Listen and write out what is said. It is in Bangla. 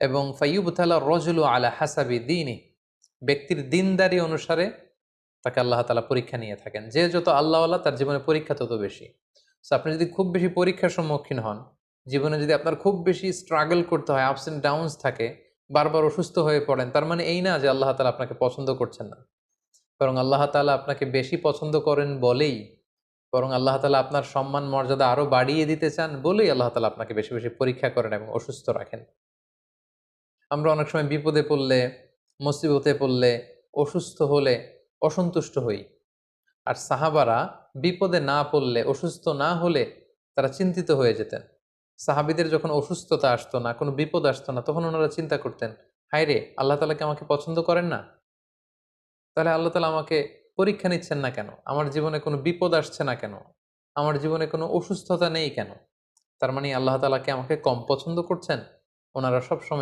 এবং ফাইয়ুবতালা রজুলু আলা হাসাবি দিনই ব্যক্তির দিনদারি অনুসারে তাকে আল্লাহ তালা পরীক্ষা নিয়ে থাকেন। যে যত আল্লাহওয়ালা, তার জীবনে পরীক্ষা তত বেশি। সো আপনি যদি খুব বেশি পরীক্ষার সম্মুখীন হন, জীবনে যদি আপনার খুব বেশি স্ট্রাগল করতে হয় আপস অ্যান্ড ডাউনস থাকে, বারবার অসুস্থ হয়ে পড়েন, তার মানে এই না যে আল্লাহ তালা আপনাকে পছন্দ করছেন না। বরং আল্লাহ তালা আপনাকে বেশি পছন্দ করেন বলেই, বরং আল্লাহ তালা আপনার সম্মান মর্যাদা আরও বাড়িয়ে দিতে চান বলেই আল্লাহ তালা আপনাকে বেশি বেশি পরীক্ষা করেন এবং অসুস্থ রাখেন। আমরা অনেক সময় বিপদে পড়লে, মুসিবতে পড়লে, অসুস্থ হলে অসন্তুষ্ট হই। আর সাহাবারা বিপদে না পড়লে, অসুস্থ না হলে তারা চিন্তিত হয়ে যেতেন। সাহাবিদের যখন অসুস্থতা আসতো না, কোনো বিপদ আসতো না, তখন ওনারা চিন্তা করতেন, হায় রে, আল্লাহ তালাকে আমাকে পছন্দ করেন না? তাহলে আল্লাহ তালা আমাকে পরীক্ষা নিচ্ছেন না কেন? আমার জীবনে কোনো বিপদ আসছে না কেন? আমার জীবনে কোনো অসুস্থতা নেই কেন? তার মানে আল্লাহ তালাকে আমাকে কম পছন্দ করছেন? ওনারা সবসময়